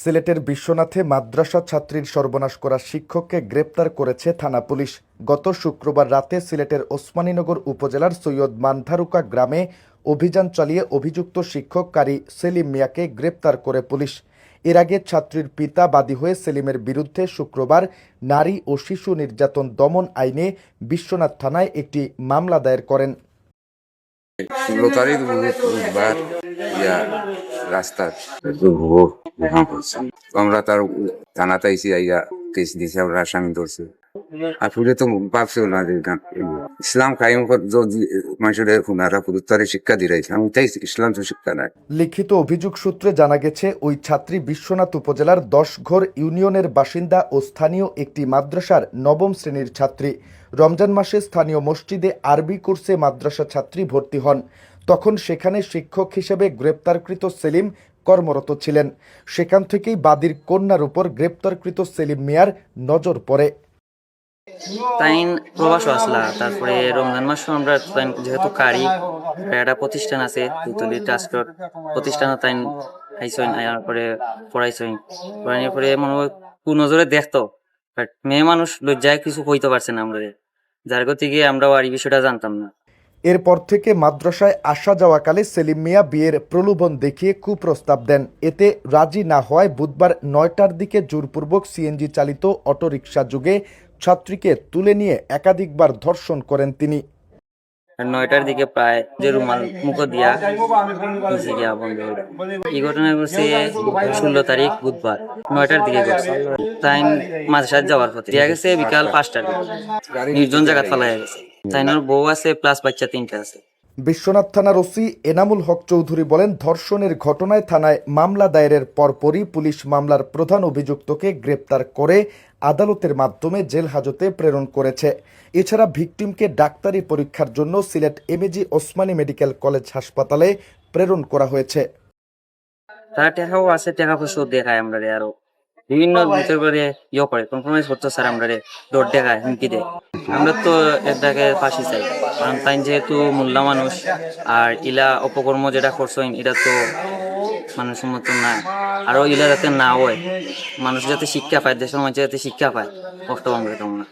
সিলেটের বিশ্বনাথে মাদ্রাসা ছাত্রীর সর্বনাশ করা শিক্ষককে গ্রেপ্তার করেছে থানা পুলিশ। গত শুক্রবার রাতে সিলেটের ওসমানীনগর উপজেলার সৈয়দ মান্ধারুকা গ্রামে অভিযান চালিয়ে অভিযুক্ত শিক্ষক কারি সেলিম মিয়াকে গ্রেপ্তার করে পুলিশ। এর আগে ছাত্রীর পিতা বাদী হয়ে সেলিমের বিরুদ্ধে শুক্রবার নারী ও শিশু নির্যাতন দমন আইনে বিশ্বনাথ থানায় একটি মামলা দায়ের করেন। ষোলো তারিখ বুধবার রাস্তার আমরা তার থানাতে আইসি আইয়া আমরা আসামি আর ফুলে তো না যে ইসলাম মানুষের হুনারা পুরুত্তরে শিক্ষা আমি তাই ইসলাম তো শিক্ষা নাই লিখিত অভিযোগ সূত্রে জানা গেছে, ওই ছাত্রী বিশ্বনাথ উপজেলার দশঘর ইউনিয়নের বাসিন্দা ও স্থানীয় একটি মাদ্রাসার নবম শ্রেণির ছাত্রী। রমজান মাসে স্থানীয় মসজিদে আরবি কোর্সে মাদ্রাসা ছাত্রী ভর্তি হন। তখন সেখানে শিক্ষক হিসেবে গ্রেপ্তারকৃত সেলিম কর্মরত ছিলেন। সেখান থেকেই বাদীর কন্যার উপর গ্রেপ্তারকৃত সেলিম মিয়ার নজর পড়ে। তাইন প্রবাসও আসলা, তারপরে রমজান আমরা তাইন যেহেতু কারি একটা প্রতিষ্ঠান আছে ট্রাস্টর প্রতিষ্ঠানে তাইন আইসইন পরে পড়াইছইন পড়ানোর পরে মনে হয় কু নজরে দেখতো বাট মেয়ে মানুষ লজ্জায় কিছু কইতে পারছে না যার গতিকে আমরাও আর বিষয়টা জানতাম না। এরপর থেকে মাদ্রাসায় আসা যাওয়াকালে সেলিম মিয়া বিয়ের প্রলোভন দেখিয়ে কুপ্রস্তাব দেন। এতে রাজি না হওয়ায় বুধবার নয়টার দিকে জোরপূর্বক সিএনজি চালিত অটোরিকশা যুগে ছাত্রীকে তুলে নিয়ে একাধিকবার ধর্ষণ করেন তিনি। নয়টার দিকে প্রায় যে রুমাল মুখ দিয়া নিচে গিয়া বন্ধ এই ঘটনা ঘটছে ষোলো তারিখ বুধবার, নয়টার দিকে ঘটছে। তাই মাদ্রাসায় যাওয়ার পথে। দিয়া গেছে বিকাল পাঁচটার দিকে। নির্জন জায়গা ফেলাই গেছে। তাইনোর বউ আছে প্লাস বাচ্চা তিনটা আছে। বিশ্বনাথ থানার ওসি এনামুল হক চৌধুরী বলেন ধর্ষণের ঘটনায় থানায় মামলা দায়েরের পরপরই পুলিশ মামলার প্রধান অভিযুক্তকে গ্রেপ্তার করে আদালতের মাধ্যমে জেল হাজতে প্রেরণ করেছে। এছাড়া ভিকটিমকে ডাক্তারি পরীক্ষার জন্য Sylhet M A G Osmani medical college হাসপাতালে প্রেরণ করা হয়েছে। তারা টাকাও আছে টাকা পয়সাও দেখায় আমরা আরও। বিভিন্ন ভিতর করে ইয়ে করে কম্প্রোমাইজ করতে স্যার আমরা দৌড় দেখায় হুমকি দেয়। আমরা তো এটাকে ফাঁসি চাই। কারণ তাই যেহেতু মূল্যা মানুষ, আর ইলা অপকর্ম যেটা করছেন, এটা তো মানুষের মতো না। আরও ইলা যাতে না হয়, মানুষ যাতে শিক্ষা পায়, দেশের মানুষ যাতে শিক্ষা পায়, কষ্ট আমরা